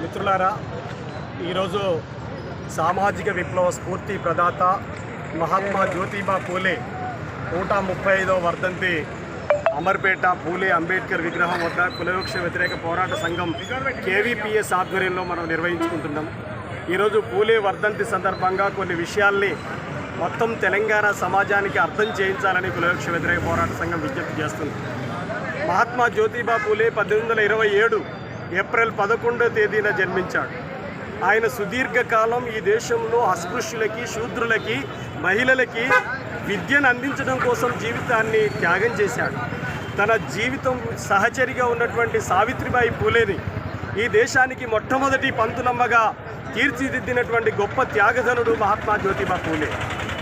మిత్రులారా ఈరోజు సామాజిక విప్లవ స్ఫూర్తి ప్రదాత మహాత్మా జ్యోతిబా పూలే నూట ముప్పై ఐదో వర్ధంతి అమర్పేట పూలే అంబేద్కర్ విగ్రహం వద్ద కులవృక్ష వ్యతిరేక పోరాట సంఘం కేవీపీఎస్ ఆధ్వర్యంలో మనం నిర్వహించుకుంటున్నాం. ఈరోజు పూలే వర్ధంతి సందర్భంగా కొన్ని విషయాల్ని మొత్తం తెలంగాణ సమాజానికి అర్థం చేయించాలని కులవృక్ష వ్యతిరేక పోరాట సంఘం విజ్ఞప్తి చేస్తుంది. మహాత్మా జ్యోతిబా పూలే పద్దెనిమిది వందల ఇరవై ఏడు ఏప్రిల్ పదకొండో తేదీన జన్మించాడు. ఆయన సుదీర్ఘకాలం ఈ దేశంలో అస్పృశ్యులకి శూద్రులకి మహిళలకి విద్యను అందించడం కోసం జీవితాన్ని త్యాగం చేశాడు. తన జీవితం సహచరిగా ఉన్నటువంటి సావిత్రిబాయి పూలేని ఈ దేశానికి మొట్టమొదటి పంతులమ్మగా తీర్చిదిద్దినటువంటి గొప్ప త్యాగధనుడు మహాత్మా జ్యోతిబా పూలే.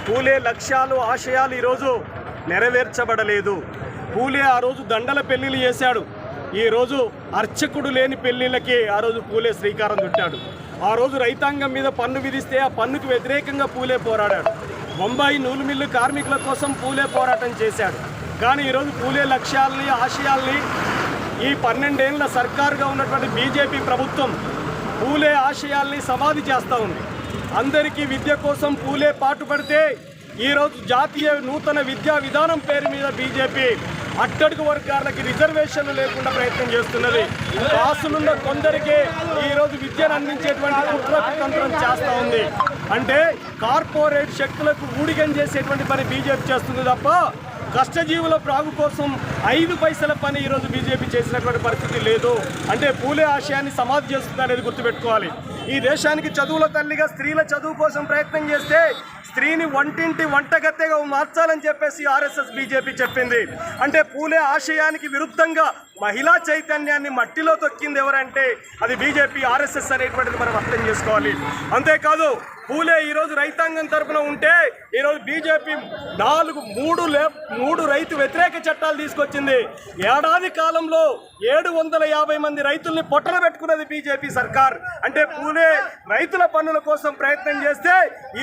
పూలే లక్ష్యాలు ఆశయాలు ఈరోజు నెరవేర్చబడలేదు. పూలే ఆ రోజు దండల పెళ్ళిళ్ళు చేశాడు. ఈరోజు అర్చకుడు లేని పెళ్ళిళ్ళకి ఆ రోజు పూలే శ్రీకారం చుట్టాడు. ఆ రోజు రైతాంగం మీద పన్ను విధిస్తే ఆ పన్నుకు వ్యతిరేకంగా పూలే పోరాడాడు. బొంబాయి నూలు మిల్లు కార్మికుల కోసం పూలే పోరాటం చేశాడు. కానీ ఈరోజు పూలే లక్ష్యాల్ని ఆశయాల్ని ఈ పన్నెండేళ్ళ సర్కారుగా ఉన్నటువంటి బీజేపీ ప్రభుత్వం పూలే ఆశయాల్ని సమాధి చేస్తూ ఉంది. అందరికీ విద్య కోసం పూలే పాటుపడితే ఈరోజు జాతీయ నూతన విద్యా విధానం పేరు మీద బీజేపీ అట్టడుగు వర్గాలకి రిజర్వేషన్లు లేకుండా ప్రయత్నం చేస్తున్నది. కాసులున్న కొందరికే ఈరోజు విద్యను అందించేటువంటి కుట్ర కుతంత్రం చేస్తూ ఉంది. అంటే కార్పొరేట్ శక్తులకు ఊడిగం చేసేటువంటి పని బీజేపీ చేస్తుంది తప్ప కష్టజీవుల ప్రాగు కోసం ఐదు పైసల పని ఈరోజు బీజేపీ చేసినటువంటి పరిస్థితి లేదు. అంటే పూలే ఆశయాన్ని సమాధి చేస్తుంది అనేది గుర్తుపెట్టుకోవాలి. ఈ దేశానికి చదువుల తల్లిగా స్త్రీల చదువు కోసం ప్రయత్నం చేస్తే స్త్రీని వంటింటి వంటగత్తెగా మార్చాలని చెప్పేసి ఆర్ఎస్ఎస్ బీజేపీ చెప్పింది. అంటే పూలే ఆశయానికి విరుద్ధంగా మహిళా చైతన్యాన్ని మట్టిలో తొక్కింది ఎవరంటే అది బీజేపీ ఆర్ఎస్ఎస్ అనేటువంటిది మనం అర్థం చేసుకోవాలి. అంతేకాదు పూలే ఈరోజు రైతాంగం తరపున ఉంటే ఈరోజు బీజేపీ నాలుగు మూడు లే మూడు రైతు వ్యతిరేక చట్టాలు తీసుకొచ్చింది. ఏడాది కాలంలో ఏడు వందల యాభై మంది రైతుల్ని పొట్టన పెట్టుకున్నది బీజేపీ సర్కార్. అంటే పూలే రైతుల పన్నుల కోసం ప్రయత్నం చేస్తే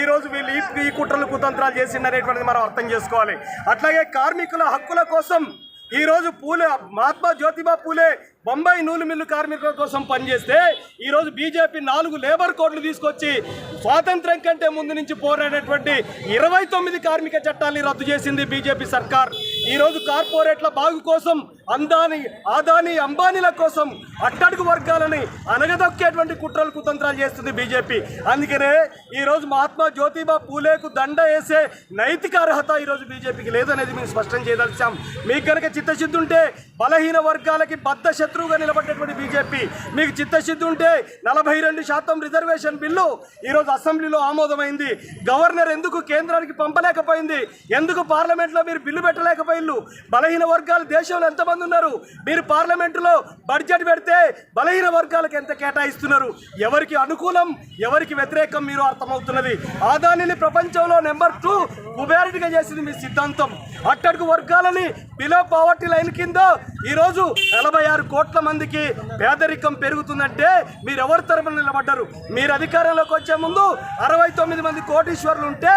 ఈరోజు వీళ్ళు ఈ- ఈ కుట్రలు కుతంత్రాలు చేసిందనేటువంటిది మనం అర్థం చేసుకోవాలి. అట్లాగే కార్మికుల హక్కుల కోసం ఈరోజు పూలే మహాత్మా జ్యోతిబా పూలే బొంబాయి నూలు మిల్లు కార్మికుల కోసం పనిచేస్తే ఈరోజు బీజేపీ నాలుగు లేబర్ కోడ్లు తీసుకొచ్చి స్వాతంత్రం కంటే ముందు నుంచి పోరాడేటువంటి ఇరవై తొమ్మిది కార్మిక చట్టాన్ని రద్దు చేసింది బీజేపీ సర్కార్. ఈరోజు కార్పొరేట్ల బాగు కోసం అందాని ఆదాని అంబానీల కోసం అట్టడుగు వర్గాలని అనగదొక్కేటువంటి కుట్రలు కుతంత్రాలు చేస్తుంది బీజేపీ. అందుకనే ఈరోజు మహాత్మా జ్యోతిబా పూలేకు దండ వేసే నైతిక అర్హత ఈరోజు బీజేపీకి లేదనేది మేము స్పష్టం చేయదలిచాం. మీకు కనుక చిత్తశుద్ధి ఉంటే బలహీన వర్గాలకి బద్ద శత్రువుగా నిలబడ్డటువంటి బీజేపీ. మీకు చిత్తశుద్ధి ఉంటే నలభై రెండు శాతం రిజర్వేషన్ బిల్లు ఈరోజు అసెంబ్లీలో ఆమోదమైంది. గవర్నర్ ఎందుకు కేంద్రానికి పంపలేకపోయింది? ఎందుకు పార్లమెంట్లో మీరు బిల్లు పెట్టలేకపోయిల్లు బలహీన వర్గాలు దేశంలో ఎంతమంది ఉన్నారు? మీరు పార్లమెంటులో బడ్జెట్ పెడితే బలహీన వర్గాలకు ఎంత కేటాయిస్తున్నారు? ఎవరికి అనుకూలం ఎవరికి వ్యతిరేకం మీరు అర్థమవుతున్నది? ఆదానిని ప్రపంచంలో నెంబర్ టూ కుబేరుడిగా చేసింది మీ సిద్ధాంతం. అట్టడుగు వర్గాలని బిలో పావర్టీ లైన్ కింద ఈరోజు నలభై ఆరు కోట్ల మందికి పేదరికం పెరుగుతుందంటే మీరు ఎవరి తరపున నిలబడ్డారు? మీరు అధికారంలోకి వచ్చే ముందు అరవై తొమ్మిది మంది కోటీశ్వరులు ఉంటే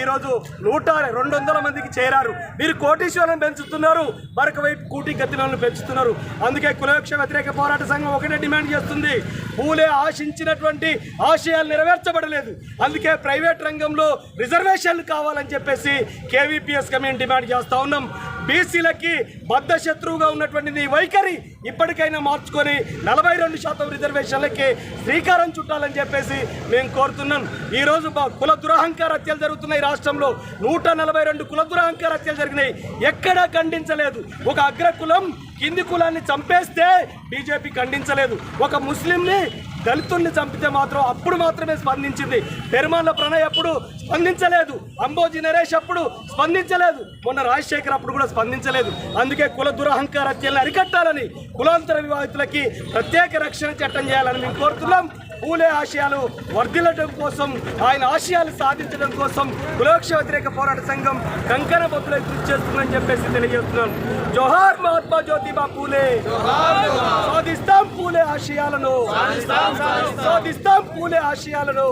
ఈరోజు నూట రెండు వందల మందికి చేరారు. మీరు కోటీశ్వరులను పెంచుతున్నారు మరొక వైపు కూటి గతిలను పెంచుతున్నారు. అందుకే కులవృక్ష వ్యతిరేక పోరాటం సంఘం ఒకటే డిమాండ్ చేస్తుంది. పూలే ఆశించినటువంటి ఆశయాలు నెరవేర్చబడలేదు. అందుకే ప్రైవేట్ రంగంలో రిజర్వేషన్లు కావాలని చెప్పేసి కేవీపీఎస్ మేము డిమాండ్ చేస్తూ ఉన్నాం. బీసీలకి బద్ద శత్రువుగా ఉన్నటువంటి నీ వైఖరి ఇప్పటికైనా మార్చుకొని నలభై రెండు శాతం రిజర్వేషన్లకి శ్రీకారం చుట్టాలని చెప్పేసి మేము కోరుతున్నాం. ఈరోజు కుల దురహంకార హత్యలు జరుగుతున్నాయి రాష్ట్రంలో. నూట నలభై రెండు కుల దురహంకార హత్యలు జరిగినాయి. ఎక్కడా ఖండించలేదు. ఒక అగ్రకులం కింది కులాన్ని చంపేస్తే బీజేపీ ఖండించలేదు. ఒక ముస్లింని దళితుల్ని చంపితే మాత్రం అప్పుడు మాత్రమే స్పందించింది. పెరుమాళ్ళ ప్రణయ్ అప్పుడు స్పందించలేదు. అంబోజీ నరేష్ అప్పుడు స్పందించలేదు. మొన్న రాజశేఖర్ అప్పుడు కూడా స్పందించలేదు. అందుకే కుల దురహంకార హత్యలను అరికట్టాలని కులాంతర వివాహితులకి ప్రత్యేక రక్షణ చట్టం చేయాలని మేము కోరుతున్నాం. పూలే ఆశయాలు వర్ధిల్లడం కోసం ఆయన ఆశయాలు సాధించడం కోసం కులక్ష వ్యతిరేక పోరాట సంఘం కంకణ బొత్తులై కృషి చేస్తుందని చెప్పేసి తెలియజేస్తున్నాను జోహార్ మహాత్మా జ్యోతిబా పూలే. పూలే ఆశయాలను. సాధిస్తాం పూలే ఆశయాలను.